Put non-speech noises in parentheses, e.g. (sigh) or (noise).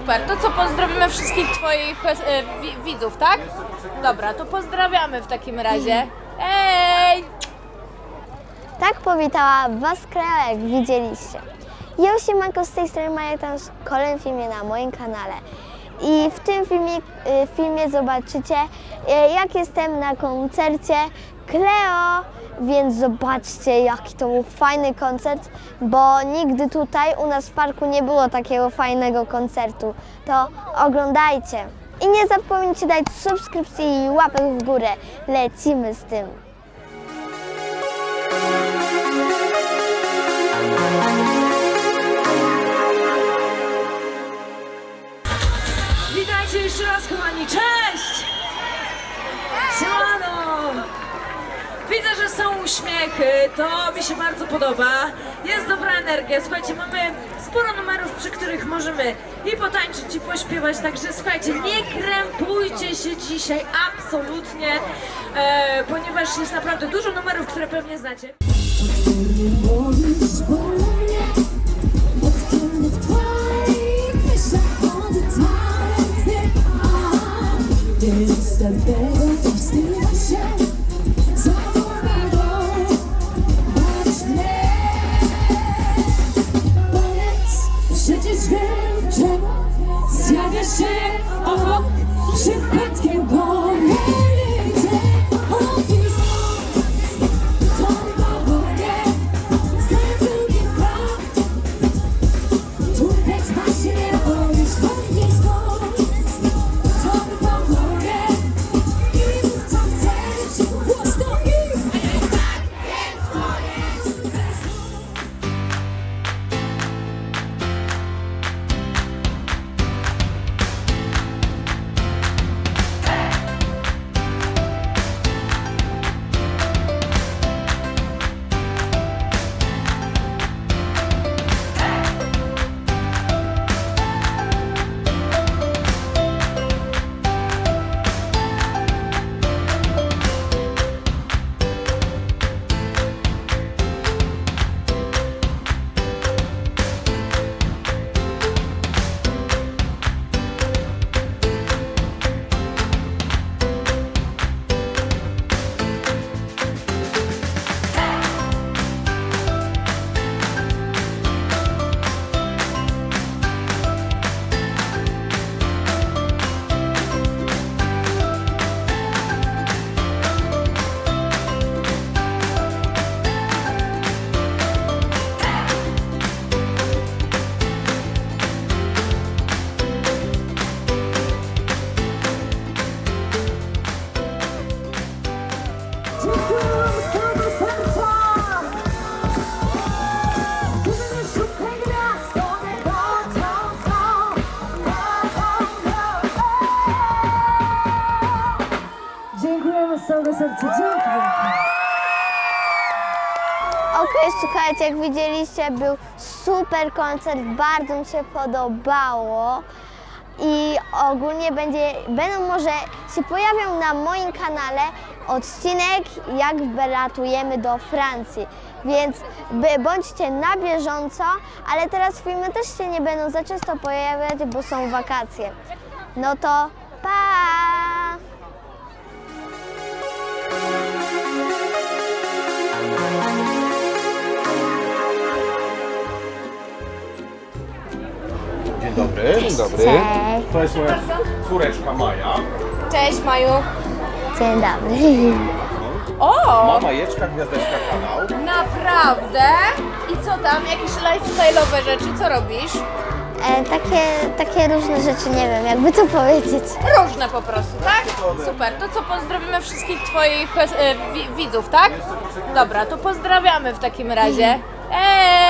Super, to co, pozdrowimy wszystkich Twoich e, wi- widzów, tak? Dobra, to pozdrawiamy w takim razie. Ej! Tak powitała Was Krea, jak widzieliście. Ja siemanko z tej strony Maja, w kolejnym filmie na moim kanale. I w tym filmie, y, filmie zobaczycie, y, jak jestem na koncercie Cleo, więc zobaczcie, jaki to był fajny koncert, bo nigdy tutaj u nas w parku nie było takiego fajnego koncertu. To oglądajcie. I nie zapomnijcie dać subskrypcji i łapek w górę. Lecimy z tym. Widzę, że są uśmiechy, to mi się bardzo podoba. Jest dobra energia. Słuchajcie, mamy sporo numerów, przy których możemy i potańczyć, i pośpiewać. Także słuchajcie, nie krępujcie się dzisiaj absolutnie, e, ponieważ jest naprawdę dużo numerów, które pewnie znacie. Szybko Z całego serca. Dziękuję. Okej, słuchajcie, jak widzieliście, był super koncert, bardzo mi się podobało. I ogólnie będzie, będą może się pojawią na moim kanale odcinek, jak wylatujemy do Francji. Więc bądźcie na bieżąco, ale teraz filmy też się nie będą za często pojawiać, bo są wakacje. No to Dzień dobry, dzień dobry. Cześć. To jest moja córeczka Maja. Cześć Maju. Dzień dobry. O! Mama Jeczka, Gwiazdeczka Kanał. Naprawdę? I co tam? Jakieś lifestyle'owe rzeczy? Co robisz? E, takie, takie różne rzeczy, nie wiem, jakby to powiedzieć. Różne po prostu, tak? Super, to co, pozdrowimy wszystkich Twoich e, wi- widzów, tak? Dobra, to pozdrawiamy w takim razie. (laughs) Ej!